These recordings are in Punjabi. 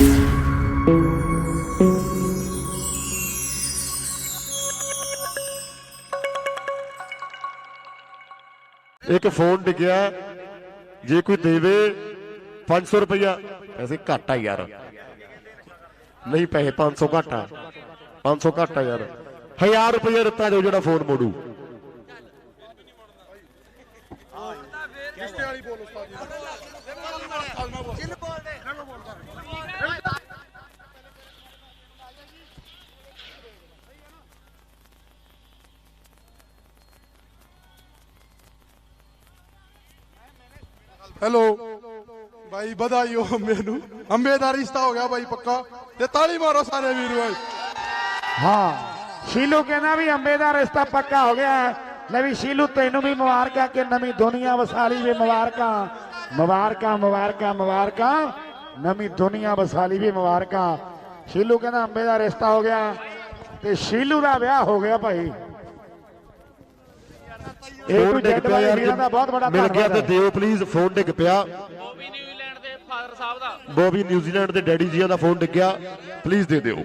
ਇੱਕ ਫੋਨ ਡਿੱਗਿਆ। ਜੇ ਕੋਈ ਦੇਵੇ 500 ਰੁਪਇਆ ਪੈਸੇ ਘਾਟਾ ਯਾਰ। ਨਹੀਂ, ਪੈਸੇ 500 ਘਾਟਾ। ਆ 500 ਘੱਟ ਆ ਯਾਰ। 1000 ਰੁਪਇਆ ਦਿੱਤਾ ਜੋ ਜਿਹੜਾ ਫੋਨ ਮੋੜੂ। ਹੈਲੋ ਭਾਈ ਵਧਾਈ ਹੋ ਅੰਬੇ ਨੂੰ ਅੰਬੇ ਦਾ ਰਿਸ਼ਤਾ ਹੋ ਗਿਆ ਭਾਈ ਪੱਕਾ। ਤੇ ਤਾਲੀ ਮਾਰੋ ਸਾਰੇ ਵੀਰ ਹਾਂ, ਸ਼ੀਲੂ ਕਹਿੰਦਾ ਵੀ ਅੰਬੇ ਦਾ ਰਿਸ਼ਤਾ ਪੱਕਾ ਹੋ ਗਿਆ ਲੈ ਵੀ ਸ਼ੀਲੂ, ਤੈਨੂੰ ਵੀ ਮੁਬਾਰਕਾਂ ਕਿ ਨਵੀਂ ਦੁਨੀਆ ਵਸਾਲੀ ਵੀ ਮੁਬਾਰਕਾਂ। ਮੁਬਾਰਕਾਂ ਮੁਬਾਰਕਾਂ ਮੁਬਾਰਕਾਂ। ਨਵੀਂ ਦੁਨੀਆ ਵਸਾਲੀ ਵੀ ਮੁਬਾਰਕਾਂ। ਸ਼ੀਲੂ ਕਹਿੰਦਾ ਅੰਬੇ ਦਾ ਰਿਸ਼ਤਾ ਹੋ ਗਿਆ। ਤੇ ਸ਼ੀਲੂ ਦਾ ਵਿਆਹ ਹੋ ਗਿਆ ਭਾਈ। ਫੋਨ ਕੋਈ ਡਿੱਗ ਪਿਆ ਯਾਰ ਵੀਰਾਂ ਦਾ ਬਹੁਤ ਵੱਡਾ ਮਿਲ ਗਿਆ ਤੇ। ਦਿਓ ਪਲੀਜ਼ ਫੋਨ ਡਿੱਗ ਪਿਆ। ਬੋਬੀ ਨਿਊਜ਼ੀਲੈਂਡ ਦੇ ਫਾਦਰ ਸਾਹਿਬ ਦਾ। ਬੋਬੀ ਨਿਊਜ਼ੀਲੈਂਡ ਦੇ ਡੈਡੀ ਜੀਆਂ ਦਾ ਫੋਨ ਡਿੱਗਿਆ। ਪਲੀਜ਼ ਦੇ ਦਿਓ।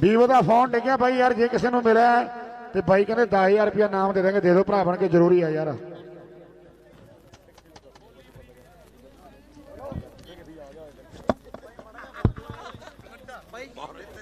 ਵੀਵੋ ਦਾ ਫੋਨ ਡਿੱਗਿਆ ਬਾਈ ਯਾਰ ਜੇ ਕਿਸੇ ਨੂੰ ਮਿਲਿਆ ਤੇ ਬਾਈ ਕਹਿੰਦੇ 10000 ਰੁਪਇਆ ਨਾਮ ਦੇ ਦਾਂਗੇ ਦੇ ਦਿਓ ਭਰਾ ਬਣ ਕੇ ਜ਼ਰੂਰੀ ਆ ਯਾਰ।